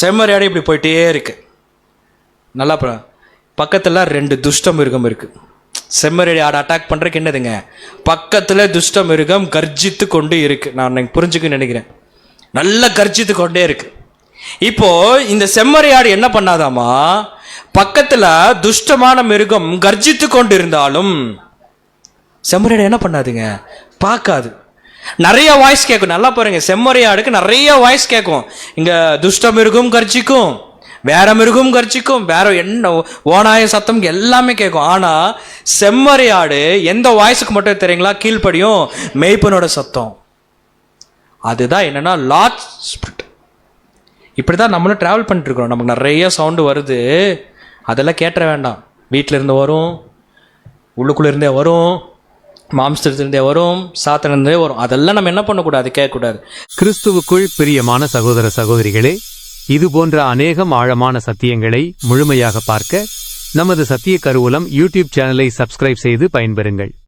செம்மறியாடு இப்படி போயிட்டே இருக்கு. நல்லா பக்கத்தில் ரெண்டு துஷ்ட மிருகம் இருக்குது செம்மறியாடு ஆடை அட்டாக் பண்ணுறக்கு என்னதுங்க? பக்கத்தில் துஷ்ட மிருகம் கர்ஜித்து கொண்டு இருக்குது நான் நீங்கள் புரிஞ்சுக்குன்னு நினைக்கிறேன். நல்லா கர்ஜித்து கொண்டே இருக்கு. இப்போது இந்த செம்மறியாடு என்ன பண்ணாதாமா? பக்கத்தில் துஷ்டமான மிருகம் கர்ஜித்து கொண்டு இருந்தாலும் செம்மறியாடு என்ன பண்ணாதுங்க? பார்க்காது. நிறைய வாய்ஸ் கேட்கும் நல்லா பாருங்க செம்மறியாடுக்கு நிறைய வாய்ஸ் கேட்கும் இங்கே துஷ்ட மிருகம் கர்ச்சிக்கும் வேற மிருகம் கர்ச்சிக்கும் வேற என்ன ஓனாய சத்தம் எல்லாமே கேட்கும் ஆனா செம்மறியாடு எந்த வாய்ஸுக்கு மட்டும் தெரியுங்களா? கீழ்ப்படியும் மெய்ப்பனோட சத்தம். அதுதான் என்னன்னா லாட் ஸ்பிரிட் இப்படி தான் நம்மளும் ட்ராவல் பண்ணிட்டு இருக்கோம் நமக்கு நிறைய சவுண்டு வருது. அதெல்லாம் கேட்டுற வேண்டாம். வீட்டில் இருந்து வரும் உள்ளுக்குள்ளே இருந்தே வரும். மாம்சத்திலிருந்தே வரும் சாத்திலிருந்தே வரும். அதெல்லாம் நம்ம என்ன பண்ணக்கூடாது? கேட்கக்கூடாது. கிறிஸ்துவுக்குள் பிரியமான சகோதர சகோதரிகளே இது போன்ற அநேகம் ஆழமான சத்தியங்களை முழுமையாக பார்க்க நமது சத்திய கருவூலம் யூடியூப் சேனலை சப்ஸ்கிரைப் செய்து பயன்பெறுங்கள்.